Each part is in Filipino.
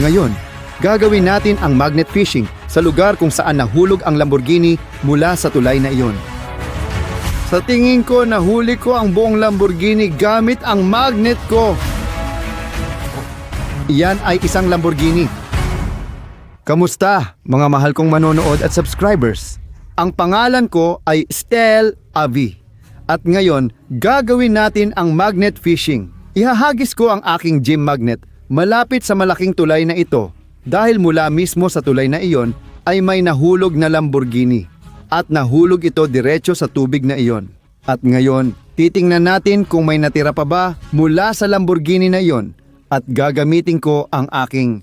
Ngayon, gagawin natin ang magnet fishing sa lugar kung saan nahulog ang Lamborghini mula sa tulay na iyon. Sa tingin ko, nahuli ko ang buong Lamborghini gamit ang magnet ko. Iyan ay isang Lamborghini. Kamusta, mga mahal kong manonood at subscribers? Ang pangalan ko ay Stel Avi. At ngayon, gagawin natin ang magnet fishing. Ihahagis ko ang aking gym magnet malapit sa malaking tulay na ito dahil mula mismo sa tulay na iyon ay may nahulog na Lamborghini at nahulog ito diretso sa tubig na iyon. At ngayon, titingnan natin kung may natira pa ba mula sa Lamborghini na iyon at gagamitin ko ang aking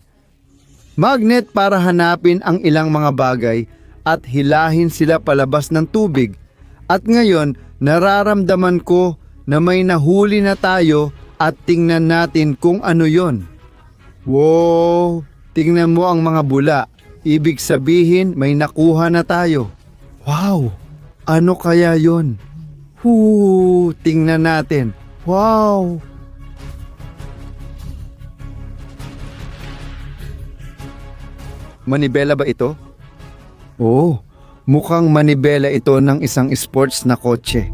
magnet para hanapin ang ilang mga bagay at hilahin sila palabas ng tubig. At ngayon, nararamdaman ko na may nahuli na tayo at tingnan natin kung ano yon. Wow! Tingnan mo ang mga bula. Ibig sabihin may nakuha na tayo. Wow! Ano kaya yon? Huu! Tingnan natin. Wow! Manibela ba ito? Oo, mukhang manibela ito ng isang sports na kotse.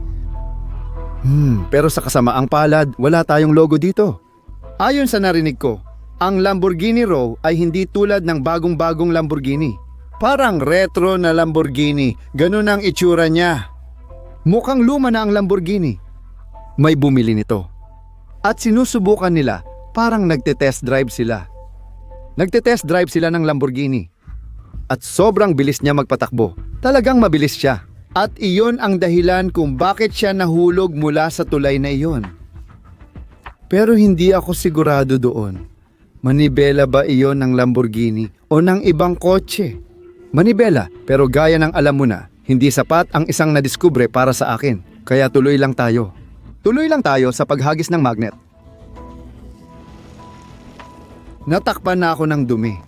Hmm, pero sa kasamaang palad, wala tayong logo dito. Ayon sa narinig ko, ang Lamborghini Row ay hindi tulad ng bagong-bagong Lamborghini. Parang retro na Lamborghini, ganun ang itsura niya. Mukhang luma na ang Lamborghini. May bumili nito. At sinusubukan nila, parang nagte-test drive sila. Nagte-test drive sila ng Lamborghini. At sobrang bilis niya magpatakbo. Talagang mabilis siya. At iyon ang dahilan kung bakit siya nahulog mula sa tulay na iyon. Pero hindi ako sigurado doon. Manibela ba iyon ng Lamborghini o ng ibang kotse? Manibela, pero gaya ng alam mo na, hindi sapat ang isang nadiskubre para sa akin. Kaya tuloy lang tayo. Tuloy lang tayo sa paghagis ng magnet. Natakpan na ako ng dumi.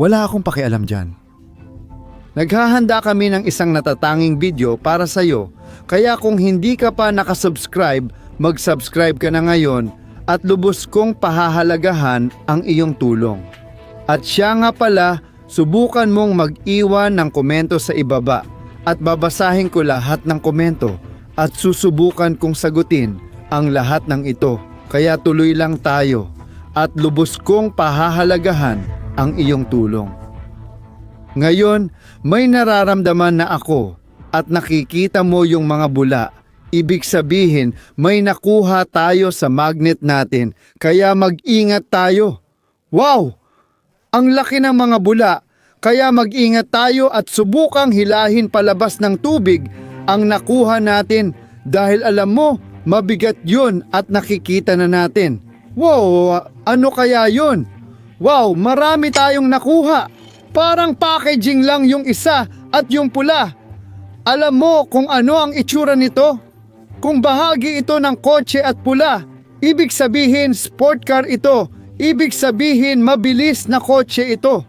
Wala akong pakialam dyan. Naghahanda kami ng isang natatanging video para sa iyo, kaya kung hindi ka pa nakasubscribe, mag-subscribe ka na ngayon at lubos kong pahahalagahan ang iyong tulong. At siya nga pala, subukan mong mag-iwan ng komento sa ibaba at babasahin ko lahat ng komento at susubukan kong sagutin ang lahat ng ito. Kaya tuloy lang tayo at lubos kong pahahalagahan ang iyong tulong. Ngayon, may nararamdaman na ako at nakikita mo yung mga bula. Ibig sabihin, may nakuha tayo sa magnet natin, kaya mag-ingat tayo. Wow! Ang laki ng mga bula, kaya mag-ingat tayo at subukang hilahin palabas ng tubig ang nakuha natin dahil alam mo, mabigat yun at nakikita na natin. Wow, ano kaya yun? Wow, marami tayong nakuha. Parang packaging lang yung isa at yung pula. Alam mo kung ano ang itsura nito? Kung bahagi ito ng kotse at pula, ibig sabihin sport car ito. Ibig sabihin mabilis na kotse ito.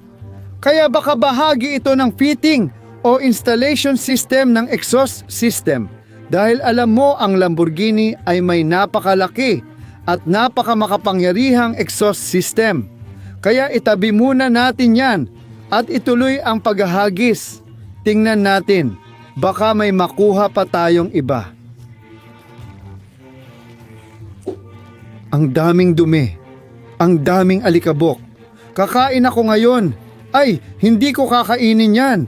Kaya baka bahagi ito ng fitting o installation system ng exhaust system. Dahil alam mo ang Lamborghini ay may napakalaki at napakamakapangyarihang exhaust system. Kaya itabi muna natin yan at ituloy ang paghahagis. Tingnan natin, baka may makuha pa tayong iba. Ang daming dumi, ang daming alikabok. Kakain ako ngayon. Ay, hindi ko kakainin yan.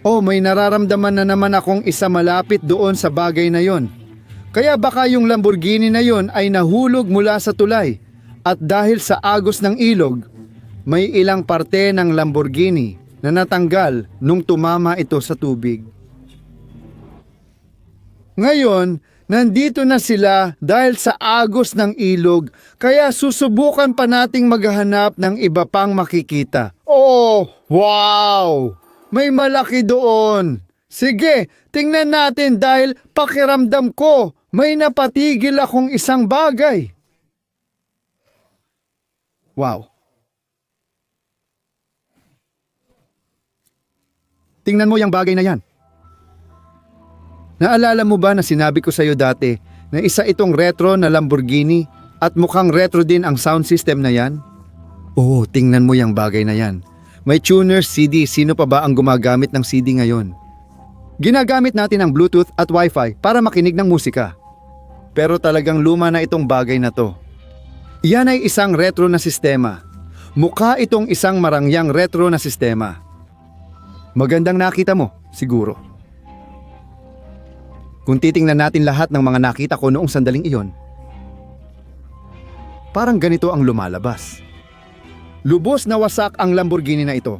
Oh, may nararamdaman na naman akong isa malapit doon sa bagay na yon. Kaya baka yung Lamborghini na yon ay nahulog mula sa tulay. At dahil sa agos ng ilog, may ilang parte ng Lamborghini na natanggal nung tumama ito sa tubig. Ngayon, nandito na sila dahil sa agos ng ilog, kaya susubukan pa nating maghanap ng iba pang makikita. Oh, wow! May malaki doon. Sige, tingnan natin dahil pakiramdam ko may napatigil akong isang bagay. Wow. Tingnan mo yung bagay na yan. Naalala mo ba na sinabi ko sa iyo dati na isa itong retro na Lamborghini at mukhang retro din ang sound system na yan? Oh, tingnan mo yung bagay na yan. May tuner CD, sino pa ba ang gumagamit ng CD ngayon? Ginagamit natin ang Bluetooth at Wi-Fi para makinig ng musika. Pero talagang luma na itong bagay na to. Iyan ay isang retro na sistema. Mukha itong isang marangyang retro na sistema. Magandang nakita mo, siguro. Kung titingnan natin lahat ng mga nakita ko noong sandaling iyon, parang ganito ang lumalabas. Lubos na wasak ang Lamborghini na ito.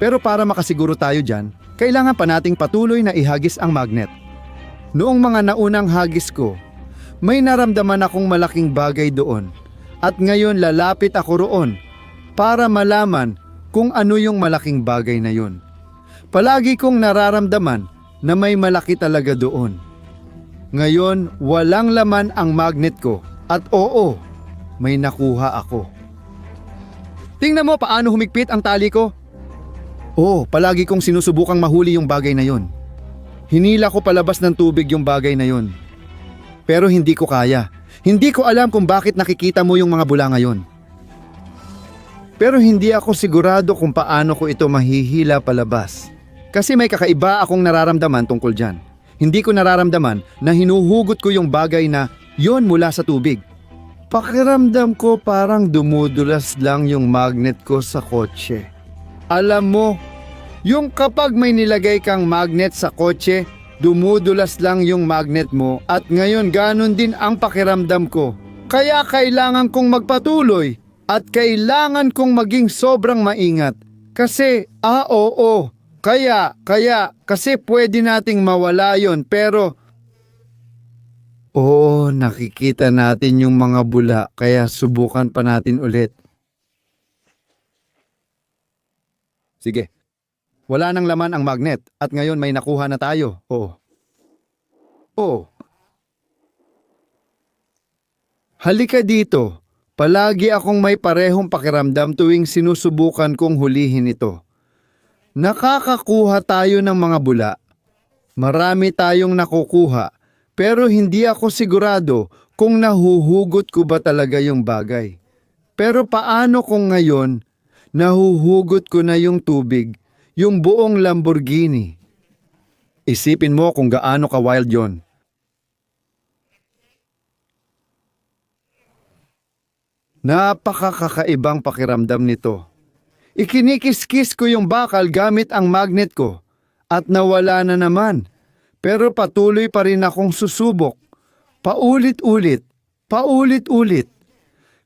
Pero para makasiguro tayo dyan, kailangan pa nating patuloy na ihagis ang magnet. Noong mga naunang hagis ko, may naramdaman akong malaking bagay doon. At ngayon lalapit ako roon para malaman kung ano yung malaking bagay na yun. Palagi kong nararamdaman na may malaki talaga doon. Ngayon, walang laman ang magnet ko at oo, may nakuha ako. Tingnan mo paano humigpit ang tali ko. Oo, palagi kong sinusubukang mahuli yung bagay na yon. Hinila ko palabas ng tubig yung bagay na yon. Pero hindi ko kaya. Hindi ko alam kung bakit nakikita mo yung mga bula ngayon. Pero hindi ako sigurado kung paano ko ito mahihila palabas. Kasi may kakaiba akong nararamdaman tungkol dyan. Hindi ko nararamdaman na hinuhugot ko yung bagay na yon mula sa tubig. Pakiramdam ko parang dumudulas lang yung magnet ko sa kotse. Alam mo, yung kapag may nilagay kang magnet sa kotse, dumudulas lang yung magnet mo at ngayon ganon din ang pakiramdam ko. Kaya kailangan kong magpatuloy at kailangan kong maging sobrang maingat. Kasi, ah oo, kaya, kaya, kasi pwede nating mawala yon pero Oo, nakikita natin yung mga bula kaya subukan pa natin ulit. Sige. Wala nang laman ang magnet at ngayon may nakuha na tayo. Oo. Oo. Halika dito. Palagi akong may parehong pakiramdam tuwing sinusubukan kong hulihin ito. Nakakakuha tayo ng mga bula. Marami tayong nakukuha pero hindi ako sigurado kung nahuhugot ko ba talaga yung bagay. Pero paano kung ngayon nahuhugot ko na yung tubig, yung buong Lamborghini? Isipin mo kung gaano ka wild yon. Napakakakaibang pakiramdam nito. Ikinikis-kis ko yung bakal gamit ang magnet ko at nawala na naman. Pero patuloy pa rin akong susubok. Paulit-ulit, paulit-ulit.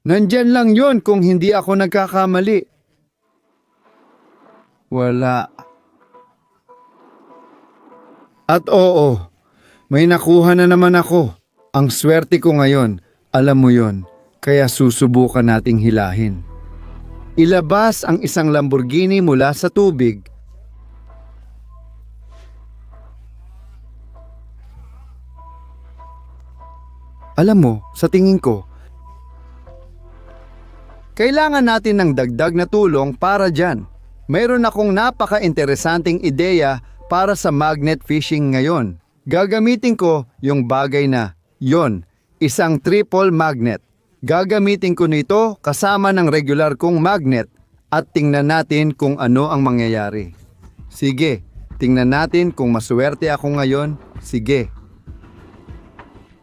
Nandyan lang yon kung hindi ako nagkakamali. Wala. At oo, may nakuha na naman ako. Ang swerte ko ngayon, alam mo yon, kaya susubukan nating hilahin. Ilabas ang isang Lamborghini mula sa tubig Alam mo, sa tingin ko, kailangan natin ng dagdag na tulong para dyan. Mayroon akong napaka-interesanting ideya para sa magnet fishing ngayon. Gagamitin ko yung bagay na yon, isang triple magnet. Gagamitin ko nito kasama ng regular kong magnet at tingnan natin kung ano ang mangyayari. Sige, tingnan natin kung maswerte ako ngayon. Sige.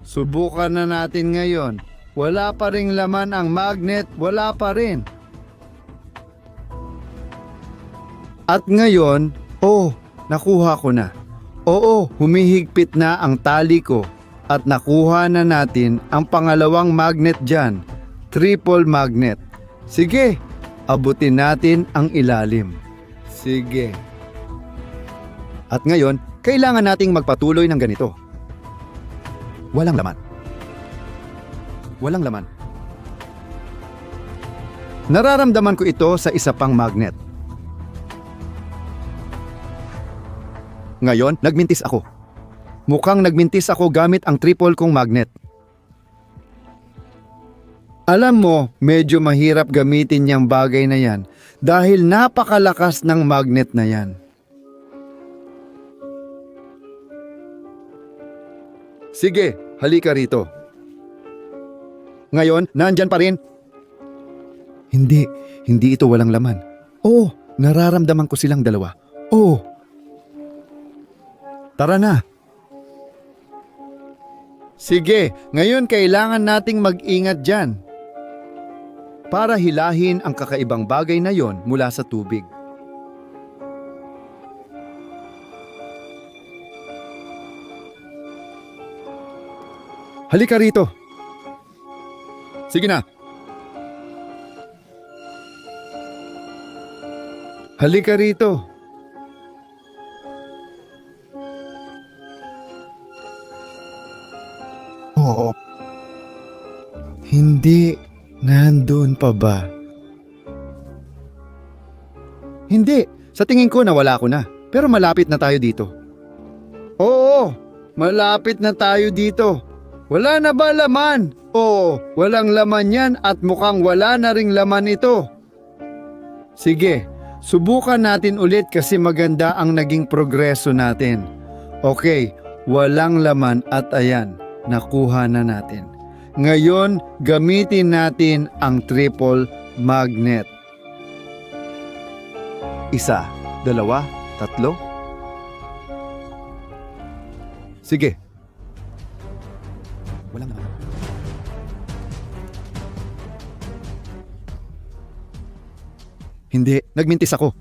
Subukan na natin ngayon. Wala pa ring laman ang magnet, wala pa rin. At ngayon, oh, nakuha ko na. Oo, humihigpit na ang tali ko at nakuha na natin ang pangalawang magnet dyan, triple magnet. Sige, abutin natin ang ilalim. Sige. At ngayon, kailangan nating magpatuloy ng ganito. Walang laman. Walang laman. Nararamdaman ko ito sa isa pang magnet. Ngayon, nagmintis ako. Mukhang nagmintis ako gamit ang triple kong magnet. Alam mo, medyo mahirap gamitin niyang bagay na yan dahil napakalakas ng magnet na yan. Sige, halika rito. Ngayon, nandyan pa rin. Hindi, hindi ito walang laman. Oo, nararamdaman ko silang dalawa. Oo. Tara na. Sige, ngayon kailangan nating mag-ingat dyan. Para hilahin ang kakaibang bagay na yon mula sa tubig. Halika rito. Sige na. Halika rito. Hindi. Nandun pa ba? Hindi. Sa tingin ko nawala ko na. Pero malapit na tayo dito. Oo. Malapit na tayo dito. Wala na ba laman? Oo, walang laman yan at mukhang wala na ring laman ito. Sige, subukan natin ulit kasi maganda ang naging progreso natin. Okay, walang laman at ayan, nakuha na natin. Ngayon, gamitin natin ang triple magnet. Isa, dalawa, tatlo. Sige. Walang naman. Hindi, nagmintis ako.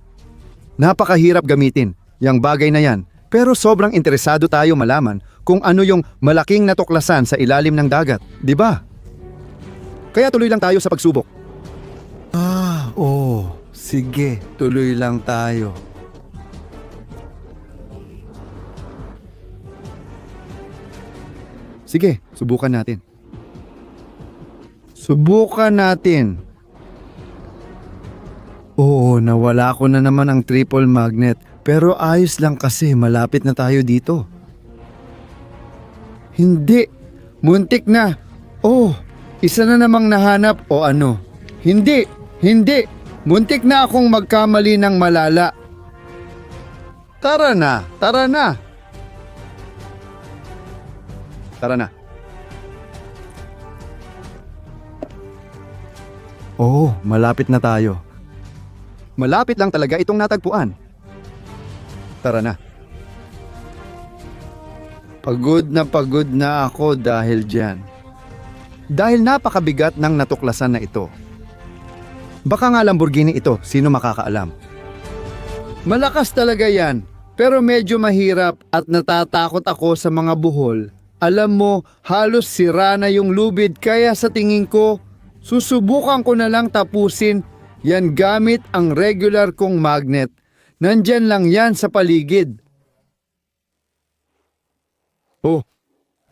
Napakahirap gamitin, yang bagay na yan. Pero sobrang interesado tayo malaman kung ano yung malaking natuklasan sa ilalim ng dagat, di ba? Kaya tuloy lang tayo sa pagsubok. Ah, oo. Sige, tuloy lang tayo. Sige, subukan natin. Subukan natin. Oo, nawala ko na naman ang triple magnet. Pero ayos lang kasi malapit na tayo dito. Hindi. Muntik na. Oh, isa na namang nahanap o ano. Hindi. Hindi. Muntik na akong magkamali ng malala. Tara na. Tara na. Tara na. Oo, malapit na tayo. Malapit lang talaga itong natagpuan. Tara na. Pagod na pagod na ako dahil dyan. Dahil napakabigat ng natuklasan na ito. Baka nga Lamborghini ito, sino makakaalam? Malakas talaga yan, pero medyo mahirap at natatakot ako sa mga buhol. Alam mo, halos sira na yung lubid kaya sa tingin ko, susubukan ko na lang tapusin yan gamit ang regular kong magnet. Nandyan lang yan sa paligid. Oh,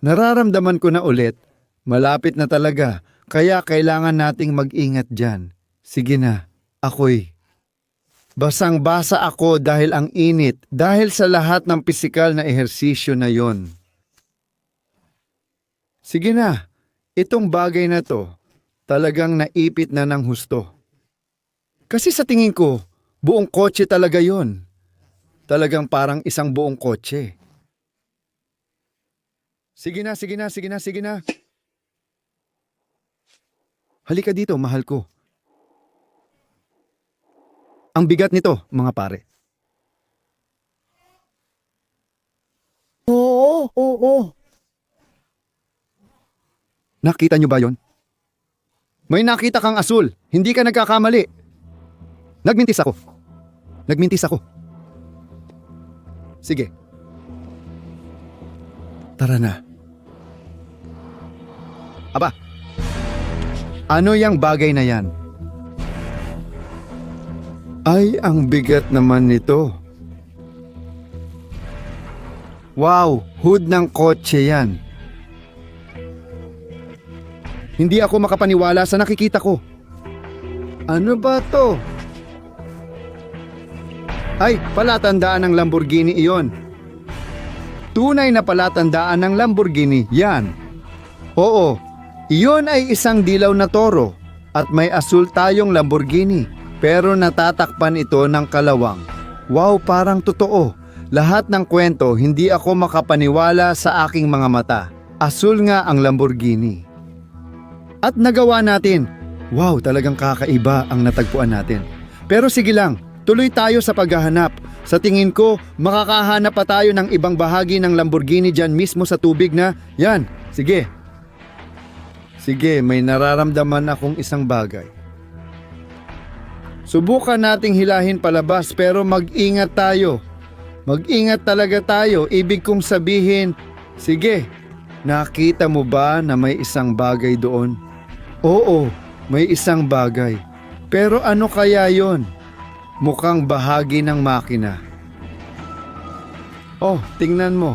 nararamdaman ko na ulit. Malapit na talaga, kaya kailangan nating mag-ingat dyan. Sige na, ako'y. Basang-basa ako dahil ang init, dahil sa lahat ng pisikal na ehersisyo na yon. Sige na, itong bagay na to, talagang naipit na ng husto. Kasi sa tingin ko, buong kotse talaga yon. Talagang parang isang buong kotse. Sige na, sige na, sige na, sige na. Halika dito, mahal ko. Ang bigat nito, mga pare. Oo, oo. Nakita nyo ba yon? May nakita kang asul. Hindi ka nagkakamali. Nagmintis ako. Nagmintis ako. Sige. Tara na. Aba. Ano yung bagay na yan? Ay, ang bigat naman nito. Wow, hood ng kotse yan. Hindi ako makapaniwala sa nakikita ko. Ano ba to? Ay, palatandaan ng Lamborghini iyon. Tunay na palatandaan ng Lamborghini yan. Oo, iyon ay isang dilaw na toro at may asul tayong Lamborghini pero natatakpan ito ng kalawang. Wow, parang totoo. Lahat ng kwento hindi ako makapaniwala sa aking mga mata. Asul nga ang Lamborghini. At nagawa natin. Wow, talagang kakaiba ang natagpuan natin. Pero sige lang, tuloy tayo sa paghahanap. Sa tingin ko, makakahanap pa tayo ng ibang bahagi ng Lamborghini dyan mismo sa tubig na, yan, sige. Sige, may nararamdaman akong isang bagay. Subukan nating hilahin palabas pero mag-ingat tayo. Mag-ingat talaga tayo, ibig kong sabihin, sige, nakita mo ba na may isang bagay doon? Oo, may isang bagay. Pero ano kaya yon? Mukhang bahagi ng makina. Oh, tingnan mo.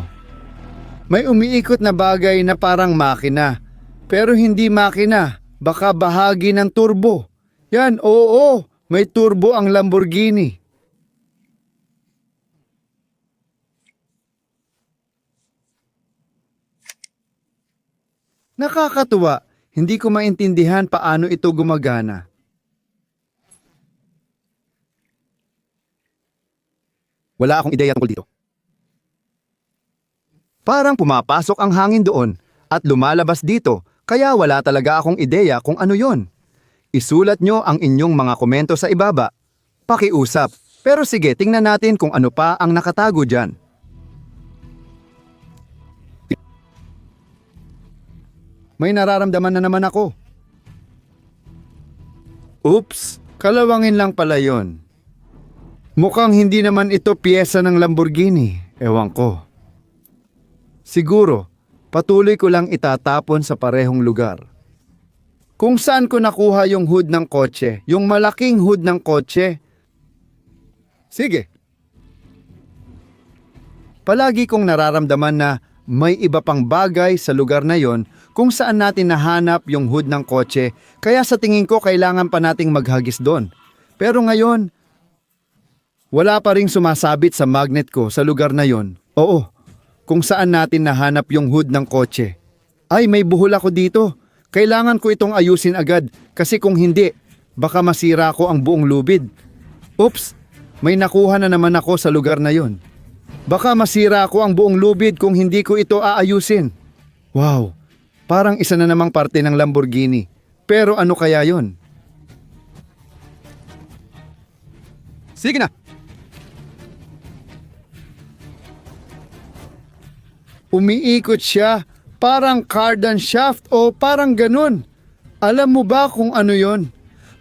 May umiikot na bagay na parang makina. Pero hindi makina, baka bahagi ng turbo. Yan, oo, may turbo ang Lamborghini. Nakakatuwa, hindi ko maintindihan paano ito gumagana. Wala akong ideya tungkol dito. Parang pumapasok ang hangin doon at lumalabas dito kaya wala talaga akong ideya kung ano yon. Isulat nyo ang inyong mga komento sa ibaba. Pakiusap. Pero sige, tingnan natin kung ano pa ang nakatago dyan. May nararamdaman na naman ako. Oops, kalawangin lang pala yon. Mukhang hindi naman ito piyesa ng Lamborghini. Ewan ko. Siguro, patuloy ko lang itatapon sa parehong lugar. Kung saan ko nakuha yung hood ng kotse, yung malaking hood ng kotse. Sige. Palagi kong nararamdaman na may iba pang bagay sa lugar na yon kung saan natin nahanap yung hood ng kotse, kaya sa tingin ko kailangan pa nating maghagis doon. Pero ngayon, wala pa ring sumasabit sa magnet ko sa lugar na yon. Oo, kung saan natin nahanap yung hood ng kotse. Ay, may buhol ako dito. Kailangan ko itong ayusin agad kasi kung hindi, baka masira ko ang buong lubid. Oops, may nakuha na naman ako sa lugar na yon. Baka masira ko ang buong lubid kung hindi ko ito aayusin. Wow, parang isa na namang parte ng Lamborghini. Pero ano kaya yon? Sige na, Umiikot siya, parang cardan shaft o parang ganun. Alam mo ba kung ano yon?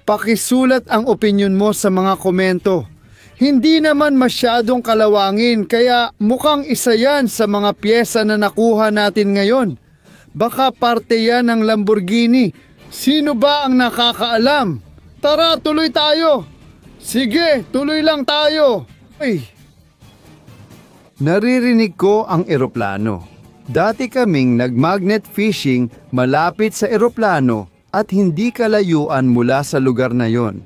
Pakisulat ang opinion mo sa mga komento. Hindi naman masyadong kalawangin kaya mukhang isa yan sa mga pyesa na nakuha natin ngayon. Baka parte yan ng Lamborghini. Sino ba ang nakakaalam? Tara, tuloy tayo. Sige, tuloy lang tayo. Ay, Naririnig ko ang eroplano. Dati kaming nag-magnet fishing malapit sa eroplano at hindi kalayuan mula sa lugar na yon.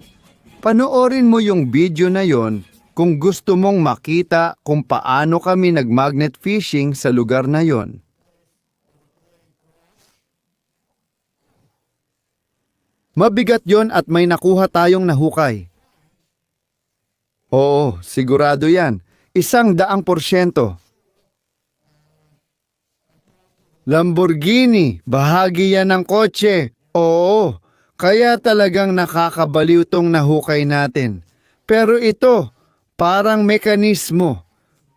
Panoorin mo yung video na yon kung gusto mong makita kung paano kami nag-magnet fishing sa lugar na yon. Mabigat yon at may nakuha tayong nahukay. Oo, sigurado yan. Isang daang porsyento. Lamborghini, bahagi yan ng kotse. Oo, kaya talagang nakakabaliw tong nahukay natin. Pero ito, parang mekanismo.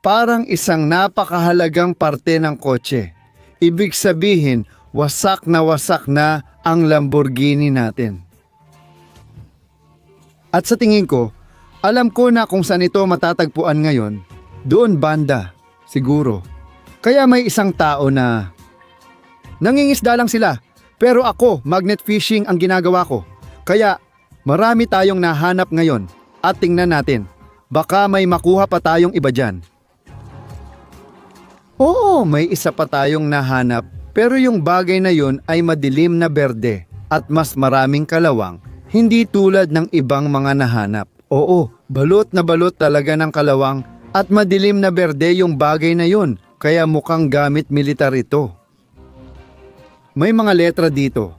Parang isang napakahalagang parte ng kotse. Ibig sabihin, wasak na wasak na ang Lamborghini natin. At sa tingin ko, alam ko na kung saan ito matatagpuan ngayon. Doon banda, siguro. Kaya may isang tao na... Nangingisda lang sila, pero ako, magnet fishing ang ginagawa ko. Kaya marami tayong nahanap ngayon at tingnan natin. Baka may makuha pa tayong iba dyan. Oo, may isa pa tayong nahanap pero yung bagay na yun ay madilim na berde at mas maraming kalawang, hindi tulad ng ibang mga nahanap. Oo, balot na balot talaga ng kalawang at madilim na berde yung bagay na yun, kaya mukhang gamit militar ito. May mga letra dito.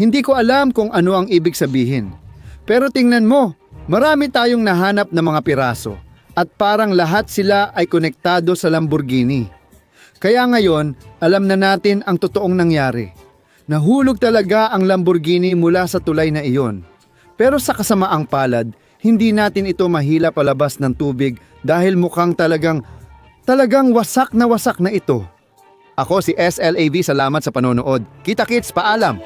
Hindi ko alam kung ano ang ibig sabihin. Pero tingnan mo, marami tayong nahanap na mga piraso at parang lahat sila ay konektado sa Lamborghini. Kaya ngayon, alam na natin ang totoong nangyari. Nahulog talaga ang Lamborghini mula sa tulay na iyon. Pero sa kasamaang palad, hindi natin ito mahila palabas ng tubig dahil mukhang talagang, talagang wasak na wasak na ito. Ako si SLAV, salamat sa panonood. Kita kits, paalam!